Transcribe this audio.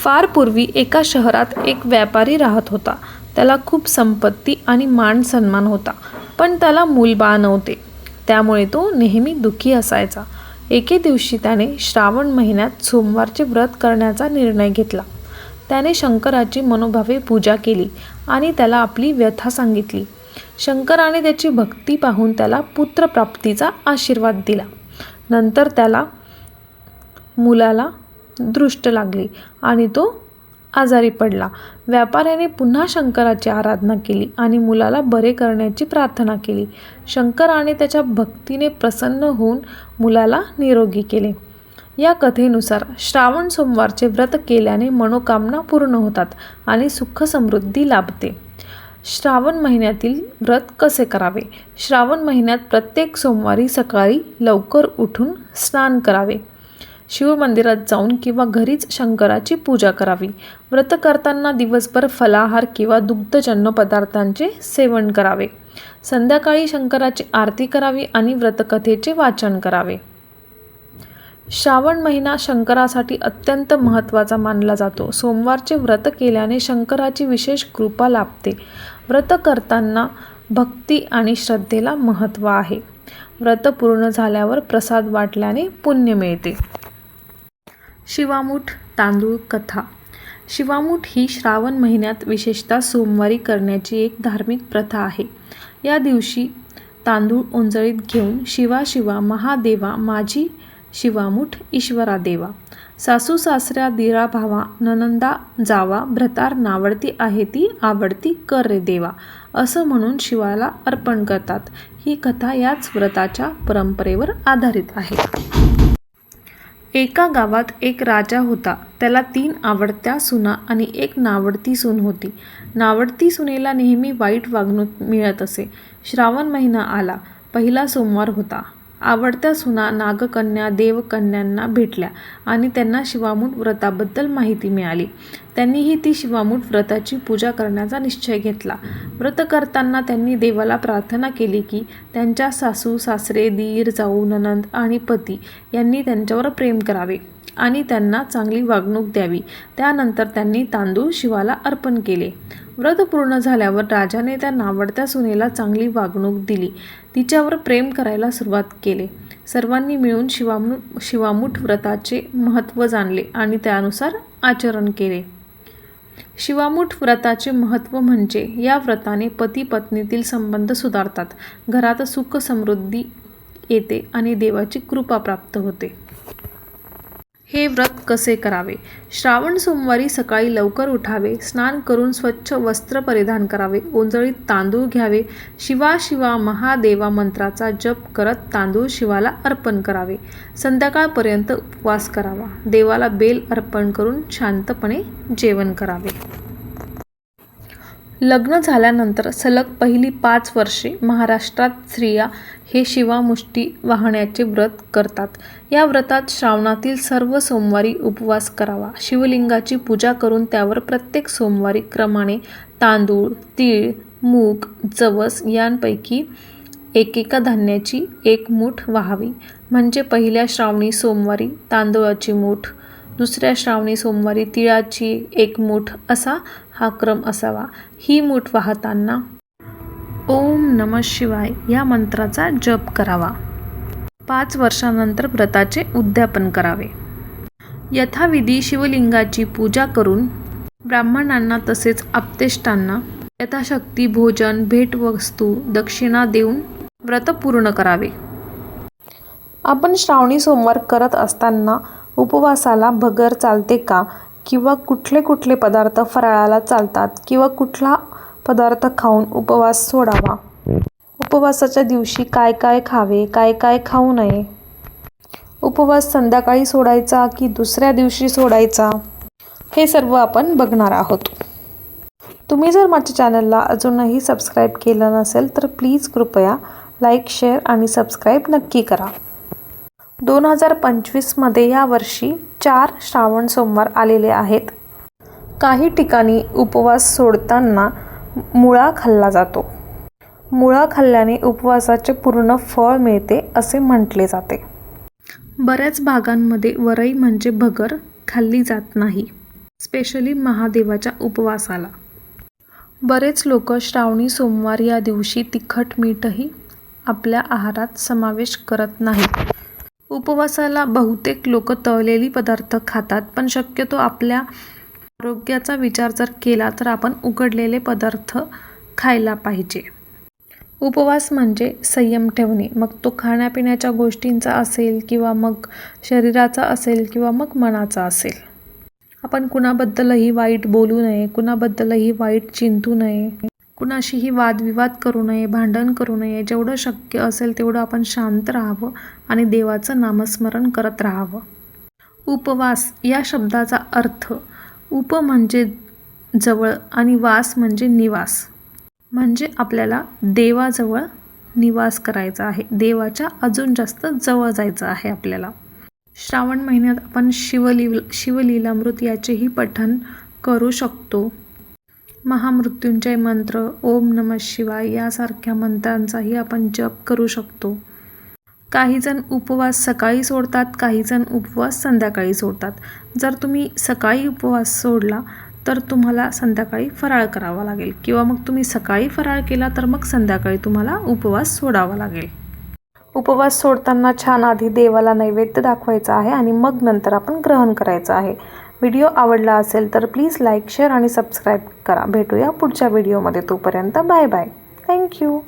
फार पूर्वी एका शहरात एक व्यापारी राहत होता. त्याला खूप संपत्ती आणि मान सन्मान होता पण त्याला मूलबाळ नव्हते. त्यामुळे तो नेहमी दुःखी असायचा. एके दिवशी त्याने श्रावण महिन्यात सोमवारचे व्रत करण्याचा निर्णय घेतला. त्याने शंकराची मनोभावे पूजा केली आणि त्याला आपली व्यथा सांगितली. शंकराने त्याची भक्ती पाहून त्याला पुत्रप्राप्तीचा आशीर्वाद दिला. नंतर त्याला मुलाला दृष्ट लागली आणि तो आजारी पडला. व्यापाऱ्याने पुन्हा शंकराची आराधना केली आणि मुलाला बरे करण्याची प्रार्थना केली. शंकराने त्याच्या भक्तीने प्रसन्न होऊन मुलाला निरोगी केले. या कथेनुसार श्रावण सोमवारचे व्रत केल्याने मनोकामना पूर्ण होतात आणि सुख समृद्धी लाभते. श्रावण महिन्यातील व्रत कसे करावे? श्रावण महिन्यात प्रत्येक सोमवारी सकाळी लवकर उठून स्नान करावे. शिवमंदिरात जाऊन किंवा घरीच शंकराची पूजा करावी. व्रत करताना दिवसभर फलाहार किंवा दुग्धजन्य पदार्थांचे सेवन करावे. संध्याकाळी शंकराची आरती करावी आणि व्रतकथेचे वाचन करावे. श्रावण महिना शंकरासाठी अत्यंत महत्त्वाचा मानला जातो. सोमवारचे व्रत केल्याने शंकराची विशेष कृपा लाभते. व्रत करताना भक्ती आणि श्रद्धेला महत्त्व आहे. व्रत पूर्ण झाल्यावर प्रसाद वाटल्याने पुण्य मिळते. शिवामूठ तांदूळ कथा. शिवामूठ ही श्रावण महिन्यात विशेषतः सोमवारी करण्याची एक धार्मिक प्रथा आहे. या दिवशी तांदूळ ओंजळीत घेऊन शिवा शिवा महादेवा माझी शिवामूठ ईश्वरा देवा सासू सासऱ्या दिरा भावा ननंदा जावा भ्रतार नावडती आहे ती आवडती कर रे देवा. असं म्हणून शिवाला अर्पण करतात. ही कथा याच व्रताच्या परंपरेवर आधारित आहे. एका गावात एक राजा होता. त्याला तीन आवडत्या सुना आणि एक नावडती सून होती. नावडती सुनेला नेहमी वाईट वागणूक मिळत असे. श्रावण महिना आला. पहिला सोमवार होता. आवडत्या सुना नागकन्या देवकन्यांना भेटल्या आणि त्यांना शिवामूठ व्रताबद्दल माहिती मिळाली. त्यांनीही ती शिवामूठ व्रताची पूजा करण्याचा निश्चय घेतला. व्रत करताना त्यांनी देवाला प्रार्थना केली की त्यांच्या सासू सासरे दीर जाऊ ननंद आणि पती यांनी त्यांच्यावर प्रेम करावे आणि त्यांना चांगली वागणूक द्यावी. त्यानंतर त्यांनी तांदूळ शिवाला अर्पण केले. व्रत पूर्ण झाल्यावर राजाने त्या नावडत्या सुनेला चांगली वागणूक दिली. तिच्यावर प्रेम करायला सुरुवात केले. सर्वांनी मिळून शिवामू शिवामूठ व्रताचे महत्त्व जाणले आणि त्यानुसार आचरण केले. शिवामूठ व्रताचे महत्त्व म्हणजे या व्रताने पती पत्नीतील संबंध सुधारतात. घरात सुख समृद्धी येते आणि देवाची कृपा प्राप्त होते. हे व्रत कसे करावे? श्रावण सोमवारी सकाळी लवकर उठावे स्नान करून स्वच्छ वस्त्र परिधान करावे ओंजळीत तांदूळ घ्यावे शिवा शिवा महादेवा मंत्राचा जप करत तांदूळ शिवाला अर्पण करावे. संध्याकाळपर्यंत उपवास करावा. देवाला बेल अर्पण करून शांतपणे जेवण करावे. लग्न झाल्यानंतर सलग पहिली पाच वर्षे महाराष्ट्रात स्त्रिया हे शिवामुष्टी वाहण्याचे व्रत करतात. या व्रतात श्रावणातील सर्व सोमवारी उपवास करावा. शिवलिंगाची पूजा करून त्यावर प्रत्येक सोमवारी क्रमाने तांदूळ तीळ मूग जवस यांपैकी एकेका धान्याची एक मूठ वाहावी. म्हणजे पहिल्या श्रावणी सोमवारी तांदूळाची मूठ दुसऱ्या श्रावणी सोमवारी तिळाची एक मूठ असा हा क्रम असावा. ही मूठ वाहताना ओम नम शिवाय या मंत्राचा जप करावा. पाच वर्षानंतर व्रताचे उद्यापन करावे. यथाविधी शिवलिंगाची पूजा करून ब्राह्मणांना तसेच आप्तेष्टांना यथाशक्ती भोजन भेटवस्तू दक्षिणा देऊन व्रत पूर्ण करावे. आपण श्रावणी सोमवार करत असताना उपवासाला भगर चालते का? किंवा कुठले कुठले पदार्थ फराळाला चालतात? किंवा कुठला पदार्थ खाऊन उपवास सोडावा. उपवासाच्या दिवशी काय काय खावे काय काय खाऊ नये? उपवास संध्याकाळी सोडायचा की दुसऱ्या दिवशी सोडायचा? हे सर्व आपण बघणार आहोत. तुम्ही जर माझ्या चॅनलला अजूनही सबस्क्राईब केलं नसेल तर प्लीज कृपया लाईक शेअर आणि सबस्क्राईब नक्की करा. दोन हजार पंचवीसमध्ये यावर्षी चार श्रावण सोमवार आलेले आहेत. काही ठिकाणी उपवास सोडताना मुळा खाल्ला जातो. मुळा खाल्ल्याने उपवासाचे पूर्ण फळ मिळते असे म्हटले जाते. बऱ्याच भागांमध्ये वरई म्हणजे भगर खाल्ली जात नाही स्पेशली महादेवाच्या उपवासाला. बरेच लोक श्रावणी सोमवार या दिवशी तिखट मीठही आपल्या आहारात समावेश करत नाही उपवासाला बहुतेक लोक तळलेली पदार्थ खातात पण शक्यतो आपल्या आरोग्याचा विचार जर केला तर आपण उकडलेले पदार्थ खायला पाहिजे. उपवास म्हणजे संयम ठेवणे. मग तो खाण्यापिण्याच्या गोष्टींचा असेल किंवा मग शरीराचा असेल किंवा मग मनाचा असेल. आपण कुणाबद्दलही वाईट बोलू नये कुणाबद्दलही वाईट चिंतू नये कुणाशीही वादविवाद करू नये भांडण करू नये जेवढं शक्य असेल तेवढं आपण शांत राहावं आणि देवाचं नामस्मरण करत राहावं. उपवास या शब्दाचा अर्थ उप म्हणजे जवळ आणि वास म्हणजे निवास. म्हणजे आपल्याला देवाजवळ निवास करायचा आहे. देवाच्या अजून जास्त जवळ जायचं आहे आपल्याला. श्रावण महिन्यात आपण शिवली शिवलीलामृत याचेही पठण करू शकतो. महामृत्युंजय मंत्र ओम नम शिवाय यासारख्या मंत्रांचाही आपण जप करू शकतो. काहीजण उपवास सकाळी सोडतात काहीजण उपवास संध्याकाळी सोडतात. जर तुम्ही सकाळी उपवास सोडला तर तुम्हाला संध्याकाळी फराळ करावा लागेल. किंवा मग तुम्ही सकाळी फराळ केला तर मग संध्याकाळी तुम्हाला उपवास सोडावा लागेल. उपवास सोडताना छान आधी देवाला नैवेद्य दाखवायचा आहे आणि मग नंतर आपण ग्रहण करायचं आहे. व्हिडिओ आवडला असेल तर प्लीज लाईक शेअर आणि सबस्क्राईब करा. भेटूया पुढच्या व्हिडिओमध्ये. तोपर्यंत बाय बाय. थँक्यू